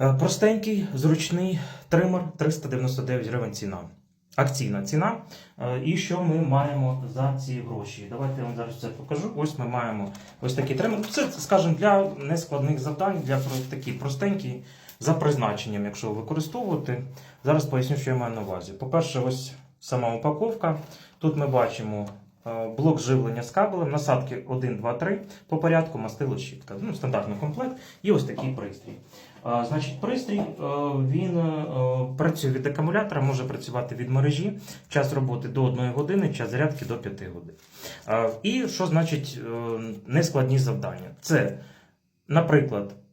Е, Простенький, зручний тример 399 гривень ціна. Акційна ціна. Е, І що ми маємо за ці гроші? Давайте я вам зараз це покажу. Ось ми маємо ось такий тример. Це, скажімо, для нескладних завдань, для такі простенькі за призначенням, якщо використовувати. Зараз поясню, що я маю на увазі. По-перше, ось сама упаковка. Тут ми бачимо блок живлення з кабелем, насадки 1, 2, 3 по порядку, мастило щітка. Ну, стандартний комплект. І ось такий пристрій. Значить, пристрій е, він е, працює від акумулятора, може працювати від мережі. Час роботи до 1 години, час зарядки до 5 годин. І що значить е, нескладні завдання? Це, наприклад, е,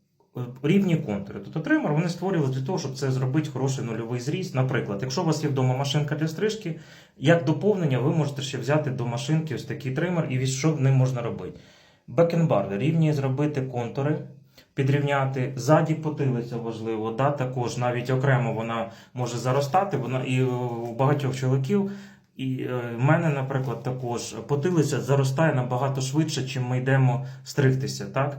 рівні контури. Тобто тример вони створювали для того, щоб це зробити хороший нульовий зріз. Наприклад, якщо у вас є вдома машинка для стрижки, як доповнення, ви можете ще взяти до машинки ось такий тример і що ним можна робити. Бекенбарди, рівні зробити контури, підрівняти ззаді потилиця важливо, да, також навіть окремо вона може заростати. Вона і у багатьох чоловіків. І е, в мене, наприклад, також потилиця заростає набагато швидше, чим ми йдемо стригтися. Так?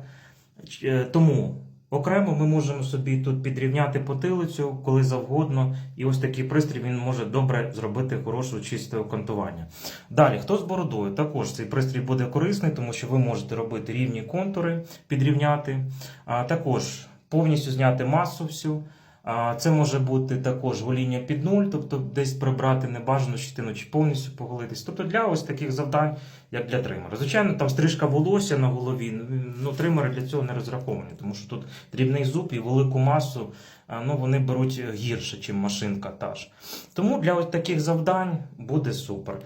Е, Тому окремо ми можемо собі тут підрівняти потилицю коли завгодно, і ось такий пристрій він може добре зробити хороше чисте окантування. Далі, хто з бородою? Також цей пристрій буде корисний, тому що ви можете робити рівні контури, підрівняти, а також повністю зняти масу всю. Це може бути також гоління під нуль, тобто десь прибрати небажану щитину чи повністю поголитись. Тобто для ось таких завдань, як для тримера. Звичайно, там стрижка волосся на голові. Ну, тримери для цього не розраховані, тому що тут дрібний зуб і велику масу ну, вони беруть гірше, ніж машинка та ж. Тому для ось таких завдань буде супер.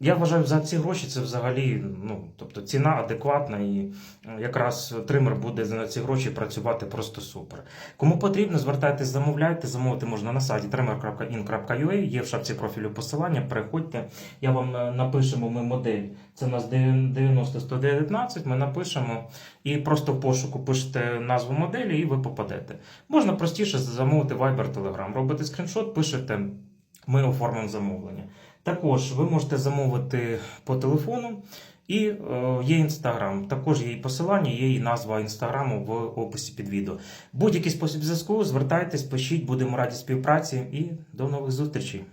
Я вважаю, за ці гроші це взагалі ну, тобто ціна адекватна і е, якраз тример буде за ці гроші працювати просто супер. Кому потрібно, звертайтесь, замовляйте. Замовити можна на сайті trimmer.in.ua, є в шапці профілю посилання. Переходьте. Я вам е, напишемо ми модель. Це у нас 90-119, Ми напишемо і просто в пошуку пишете назву моделі, і ви попадете. Можна простіше замовити Viber Telegram. Робите скріншот, пишете, ми оформимо замовлення. Також ви можете замовити по телефону. І е, є інстаграм. Також є і посилання, є і назва інстаграму в описі під відео. Будь-який спосіб зв'язку, звертайтесь, пишіть, будемо раді співпраці і до нових зустрічей.